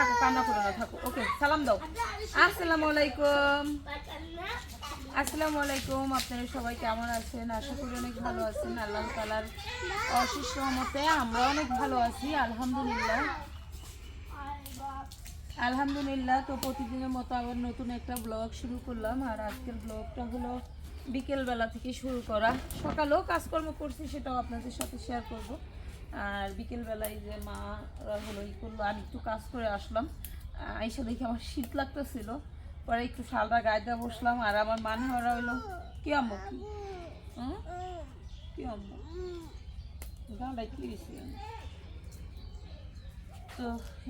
থাকো, কান্না করো না, থাকো। ওকে সালাম দাও। আসসালামু আলাইকুম। আসসালামু আলাইকুম, আপনারা সবাই কেমন আছেন? আশা করি অনেক ভালো আছেন। আল্লাহ তালার অশেষ রহমতে আমরা অনেক ভালো আছি, আলহামদুলিল্লাহ। আলহামদুলিল্লাহ, তো প্রতিদিনের মতো আবার নতুন একটা ব্লগ শুরু করলাম। আর আজকের ব্লগটা হলো বিকেলবেলা থেকে শুরু করা। সকালেও কাজকর্ম করছি, সেটাও আপনাদের সাথে শেয়ার করব। আর বিকেলবেলায় যে মারা হলো ই করল, আমি একটু কাজ করে আসলাম। আইসা দেখি আমার শীত লাগতেছিল। পরে একটু শালটা গায়ে দিয়ে বসলাম, আর আমার মানে ওরা হলো, কি আম্মু, কি? তো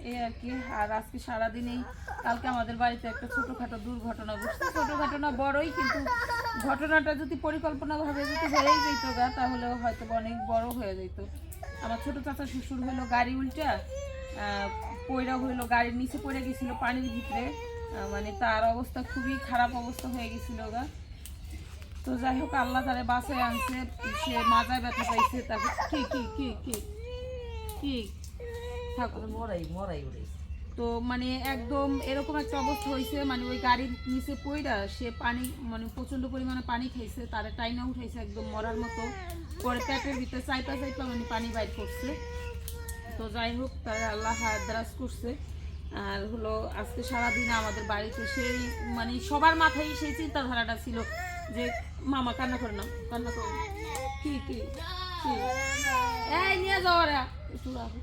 এই আর কি, আর আজকে সারাদিনেই, কালকে আমাদের বাড়িতে একটা ছোটোখাটো দুর্ঘটনা ঘটছে। ছোটোখাটো না, বড়ই, কিন্তু ঘটনাটা যদি পরিকল্পনাভাবে যদি হয়েই যেত গা তাহলে হয়তো অনেক বড় হয়ে যেত। আমার ছোট চাচা শ্বশুর হলো গাড়ি উল্টা পয়রা হইল গাড়ির নিচে পড়ে গেছিল পানির ভিতরে। মানে তার অবস্থা খুবই খারাপ অবস্থা হয়ে গেছিল গা। তো যাই হোক, আল্লাহ তারে বাসায় আনছে, সে মাজায় ব্যথা পাইছে, তারপর কি কি কি কি কি? ঠাকুর মরাই মরাই উড়ে তো মানে একদম এরকম একটা অবস্থা হয়েছে মানে ওই গাড়ির নিচে পইরা সে পানি মানে প্রচণ্ড পরিমাণে পানি খাইছে, তারে টাইনা উঠাইছে একদম মরার মতো। পরে পেটের ভিতরে চাইপা চাইপা মানে পানি বাইর করছে। তো যাই হোক, তারা আল্লাহ হায়াদ্রাস করছে। আর হলো, আজকে সারাদিন আমাদের বাড়িতে সেই মানে সবার মাথায় সেই চিন্তাধারাটা ছিল যে, মামা কান্না করে না, কান্না করে। কি কি এই নিয়ে যাও রে একটু রাখো।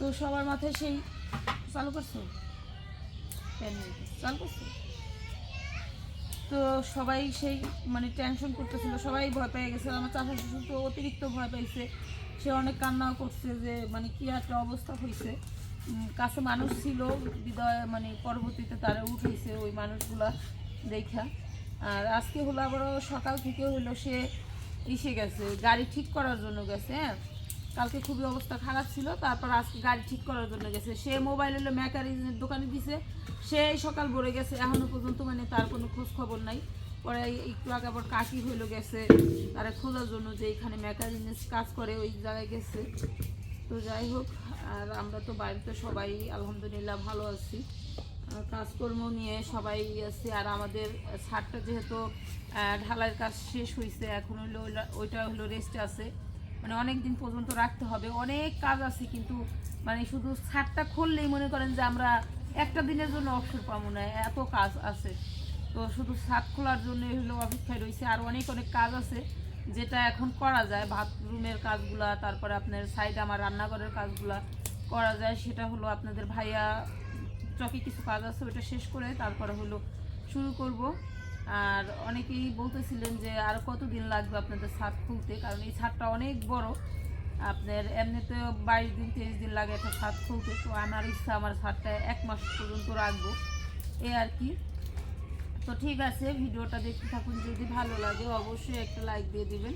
তো সবার মাথায় সেই চালু করছ? চালু করছ? তো সবাই সেই মানে টেনশন করতেছিল, সবাই ভয় পেয়ে গেছে। আমার চাষা শ্বশুর তো অতিরিক্ত ভয় পাইছে সে অনেক কান্নাও করছে যে মানে কি একটা অবস্থা হয়েছে কাছে মানুষ ছিল, বিদয় মানে পরবর্তীতে তারা উঠেছে ওই মানুষগুলা দেখা। আর আজকে হলো আবারও সকাল থেকে হলো সে ইসে গেছে, গাড়ি ঠিক করার জন্য গেছে হ্যাঁ? কালকে খুবই অবস্থা খারাপ ছিল, তারপর আজকে গাড়ি ঠিক করার জন্য গেছে। সে মোবাইল হলো মেকানিজের দোকানে দিছে সে সকাল ভরে গেছে, এখনও পর্যন্ত মানে তার কোনো খোঁজ খবর নাই। পরে একটু আগে আবার কাকি হইল গেছে, তারা খোঁজার জন্য যে এখানে মেকানিজ কাজ করে ওই জায়গায় গেছে। তো যাই হোক, আর আমরা তো বাড়িতে সবাই আলহামদুলিল্লাহ ভালো আছি। কাজকর্ম নিয়ে সবাই আছে, আর আমাদের ছাদটা যেহেতু ঢালাইয়ের কাজ শেষ হয়েছে এখন হলো ওইটা হলো রেস্টে আছে। মানে অনেক দিন পর্যন্ত রাখতে হবে। অনেক কাজ আছে কিন্তু মানে শুধু ছাদটা খুললেই মনে করেন যে আমরা একটা দিনের জন্য অবসর পাবো না, এত কাজ আছে। তো শুধু ছাদ খোলার জন্য হলো অপেক্ষায় রয়েছে। আর অনেক অনেক কাজ আছে যেটা এখন করা যায়। বাথরুমের কাজগুলা, তারপরে আপনার সাইড আমার রান্নাঘরের কাজগুলা করা যায়। সেটা হলো আপনাদের ভাইয়া চকে কিছু কাজ আছে ওটা শেষ করে তারপরে হলো শুরু করব। আর অনেকেই বলতেছিলেন যে আর কতদিন লাগবে আপনাদের ছাদ খুলতে? কারণ এই ছাদটা অনেক বড়। আপনার এমনিতে বাইশ দিন, তেইশ দিন লাগে একটা ছাদ খুলতে। তো আমার ইচ্ছা, আমার ছাদটা এক মাস পর্যন্ত রাখব। এ আর কি। তো ঠিক আছে, ভিডিওটা দেখতে থাকুন। যদি ভালো লাগে, অবশ্যই একটা লাইক দিয়ে দিবেন।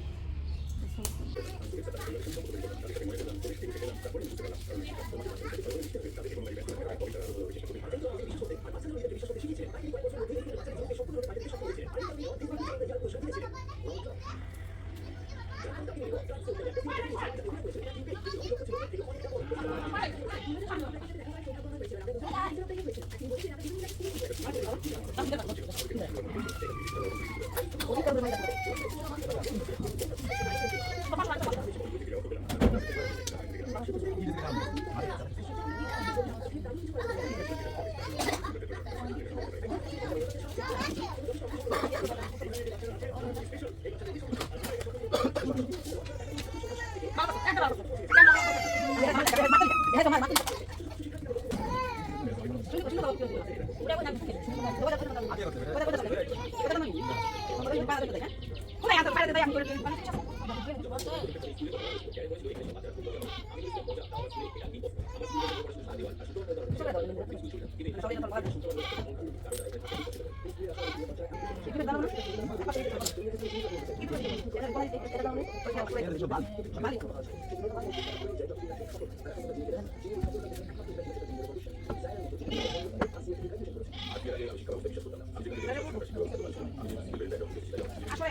আসলে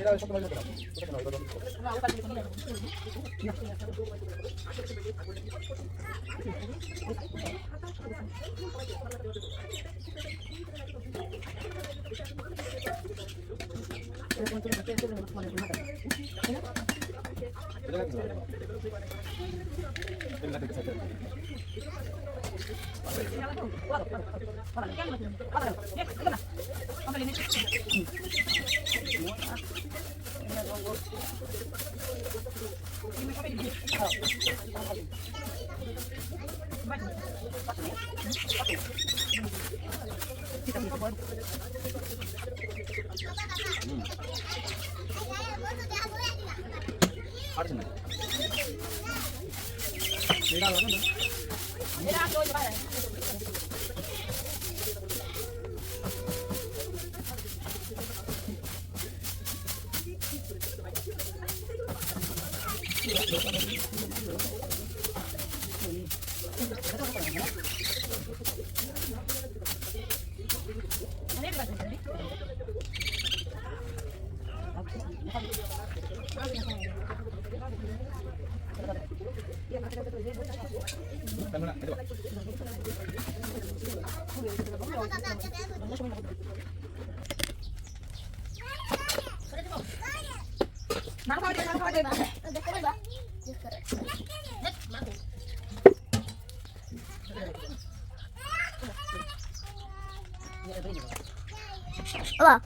এরা সব তোমার দেখলাম কোথায় নয় বলুন Thank you. Mira, la mano. Tama na, ito ba? বাবা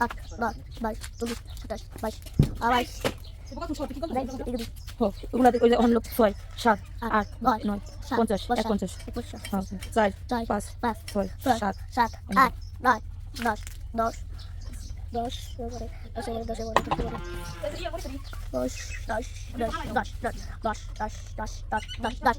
আট নয় বাইশ চব্বিশ সাতাশ বাইশ আবাইশ ওগুলাতে ওই যে অন্য ছয় সাত আট, নয়, নয় পঞ্চাশ এক পঞ্চাশ, হ্যাঁ, চার চার পাঁচ পাঁচ ছয় সাত সাত আট নয় দশ দশ দশ দশ দশ দশ দশ দশ দশ দশ দশ দশ দশ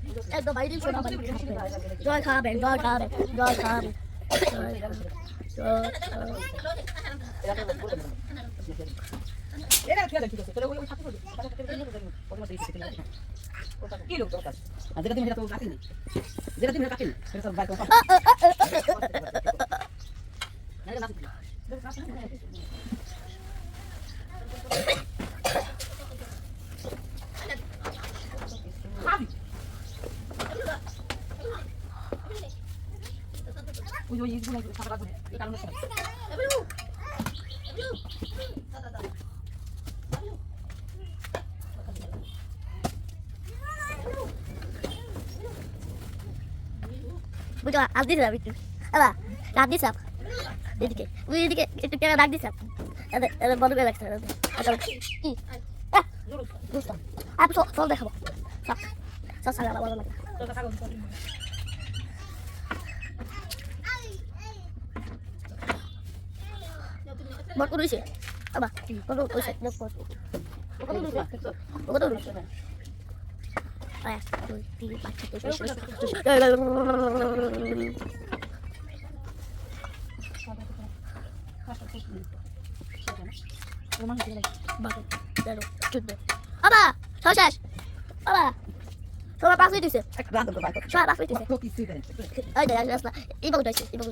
একদম বাইরে সোনা বাড়ি জয় খাবেন জয় খাবেন জয় খাবেন যেটা তুমি কাটেন যেটা তুমি কাটেন সেটা সব বাইরে ওই ওই ইটগুলো সাদা করে এই কারণে বুঝো আজ দিস রাবি আলা রাত দিস আপ এদিকে ওই এদিকে একটু কেনা রাখ দিস আপ আরে আরে দেখাবো ভরপুর হয়েছে বাবা কত হয়েছে কত হয়েছে কত হয়েছে এক শেষ বাবা সবার পাঁচ মিনিট হয়েছে সবার পাঁচ মিনিট হয়েছে এই বাবু হয়েছে এই বাবু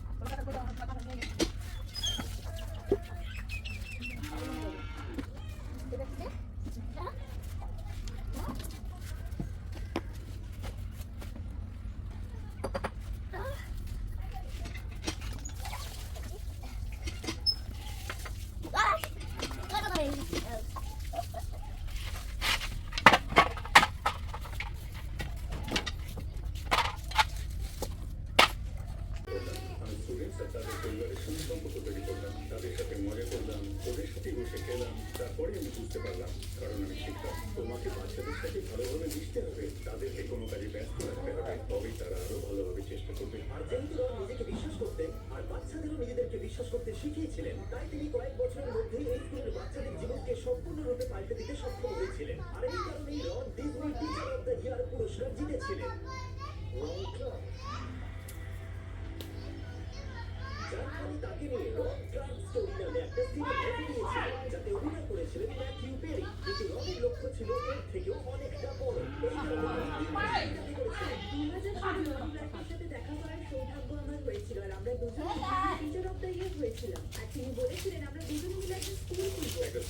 যার ফলে তাকে নিয়ে রক যাতে অভিনয় করেছিলেন ম্যাথিউ পেরি কিন্তু রকের লক্ষ্য ছিল এর থেকেও অনেকটা বড়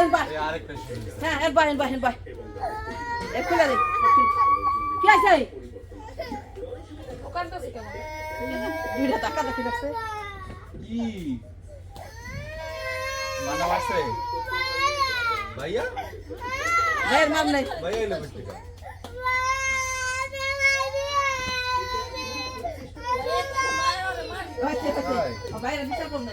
হ্যাঁ হ্যাঁ বাহেন বাহ এ কি আছে? ওখান তো টাকা দেখি ভাইয়া? ভাইয়ের নাম নাই। ভাইয়া বাইরে বিচার করুন না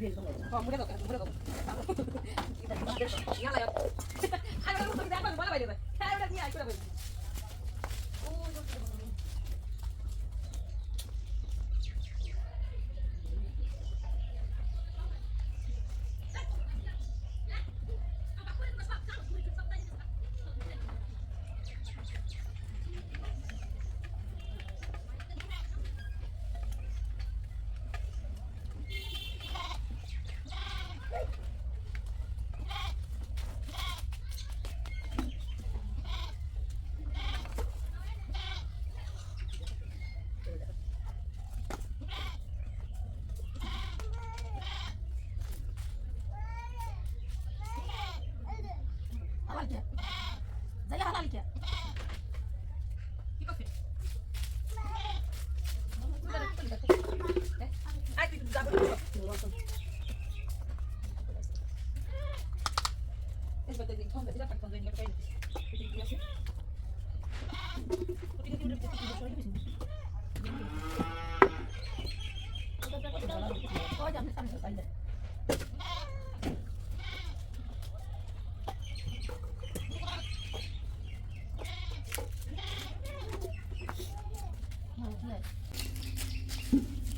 খাওয়া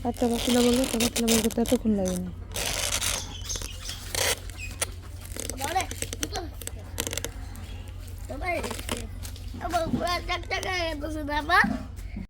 বলব একটা পাতিলা বলব বলতে এতক্ষণ লাগে না